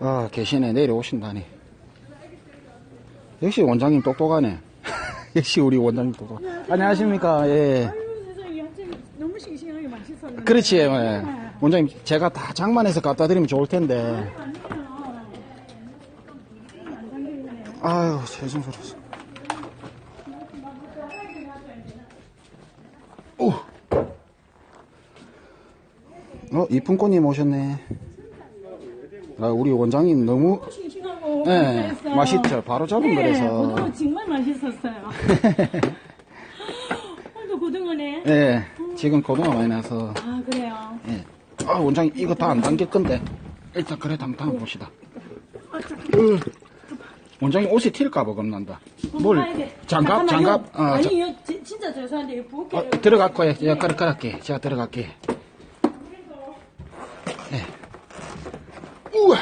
아, 계시네. 내려오신다니. 역시 원장님 똑똑하네. 역시 우리 원장님 똑똑. 안녕하십니까. 예. 너무 싱싱하게 맛있었는데. 그렇지. 예. 원장님, 제가 다 장만해서 갖다 드리면 좋을 텐데. 아유, 죄송스러웠어. 오! 어, 이쁜꽃님 오셨네. 아, 우리 원장님 너무, 싱싱하고 예, 맛있어요. 맛있죠. 바로 잡은 네, 거라서. 고등어 정말 맛있었어요. 오늘도 고등어네. 예, 지금 고등어 많이 나서. 아 그래요. 예. 아, 원장님, 이거 다 안 담길 건데. 일단, 그래, 한번 담아봅시다. 으. 원장님, 옷이 튈까봐 겁난다. 뭘, 돼. 장갑, 잠깐만요. 장갑, 아, 아니 자- 이거 지- 진짜 죄송한데 이거 부엌에 어, 들어갈 거예요. 제가 그래, 그럴게. 제가 들어갈게. 네. 우와!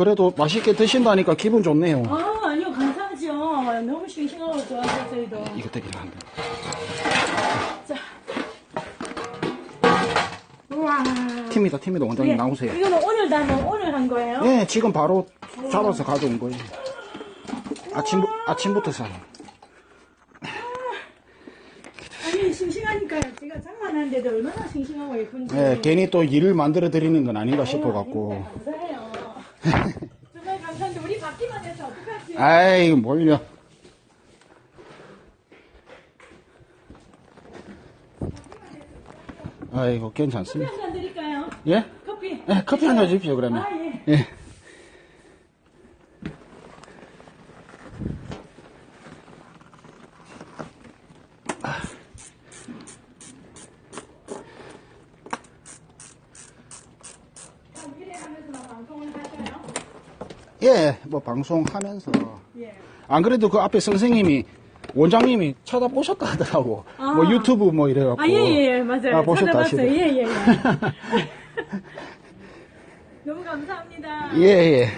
그래도 맛있게 드신다니까 기분 좋네요. 아 아니요 감사하죠. 너무 싱싱하고 좋아서 저희도. 이거 되게 안 돼. 자. 우와. 팀이다, 팀이다. 원장님 나오세요. 이거는 오늘 다뭐 오늘 한 거예요? 네, 지금 바로 잡아서 가져온 거예요. 아침, 아침부터 사요. 아니 싱싱하니까요. 제가 장만하는데도 얼마나 싱싱하고 예쁜지. 네, 괜히 또 일을 만들어 드리는 건 아닌가 싶어갖고. 감사해요. 정말 감사한데 우리 받기만 해서 어떡하지? 아이, 뭘요. 아이고, 괜찮습니다. 커피 한 잔 드릴까요? 예? 커피. 예, 커피 한 잔 주십시오, 그러면. 아, 예. 예. 그럼 미래 하면서 방송을 하셔요? 예, 뭐, 방송하면서. 예. 안 그래도 그 앞에 선생님이, 원장님이 쳐다보셨다 하더라고. 아. 뭐, 유튜브 뭐 이래갖고. 아, 예, 예, 예, 맞아요. 아, 보셨다. 하시더라고. 예, 예, 예. 너무 감사합니다. 예, 예.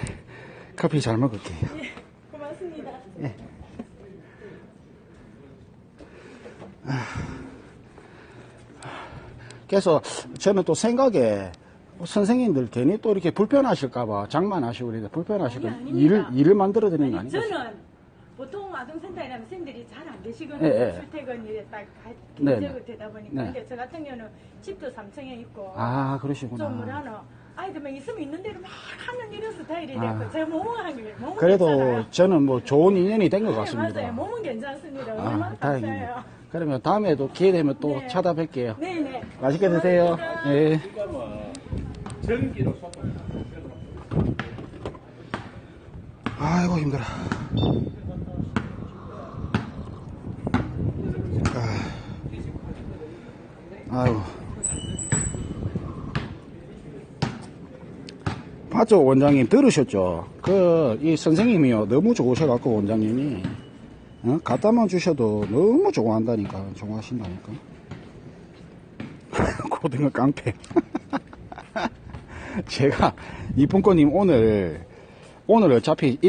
커피 잘 먹을게요. 예, 고맙습니다. 그래서 저는 또 생각에 선생님들 괜히 또 이렇게 불편하실까봐 장만하시고 그러니까 불편하실까 아니, 아닙니다. 일을 일을 만들어 드리는 거 아니, 아닌가? 저는 보통 아동센터에 가면 선생님들이 잘 안 계시거든요. 예, 예. 출퇴근이 딱 네, 계적을 네. 되다 보니까. 네. 근데 저 같은 경우는 집도 3층에 있고. 아좀 그러시구나. 뭐라노. 아이들만 있으면 있는 대로 막 하는 이런 스타일이 아. 됐고. 제가 몸은 한 게, 몸은 그래도 괜찮아요. 저는 뭐 좋은 인연이 된것 네, 같습니다. 맞아요. 몸은 괜찮습니다. 아, 얼마나 다행이네요. 그러면 다음에도 기회 되면 또 네. 찾아뵐게요. 네네. 맛있게 드세요. 예. 전기로 쏟아. 아이고 힘들어. 아, 아이고. 봤죠 원장님 들으셨죠? 그 이 선생님이요 너무 좋으셔갖고 원장님이 어? 갖다만 주셔도 너무 좋아한다니까 좋아하신다니까. 고등어 깡패. 제가 이쁜꽃님 오늘 오늘 어차피 이렇게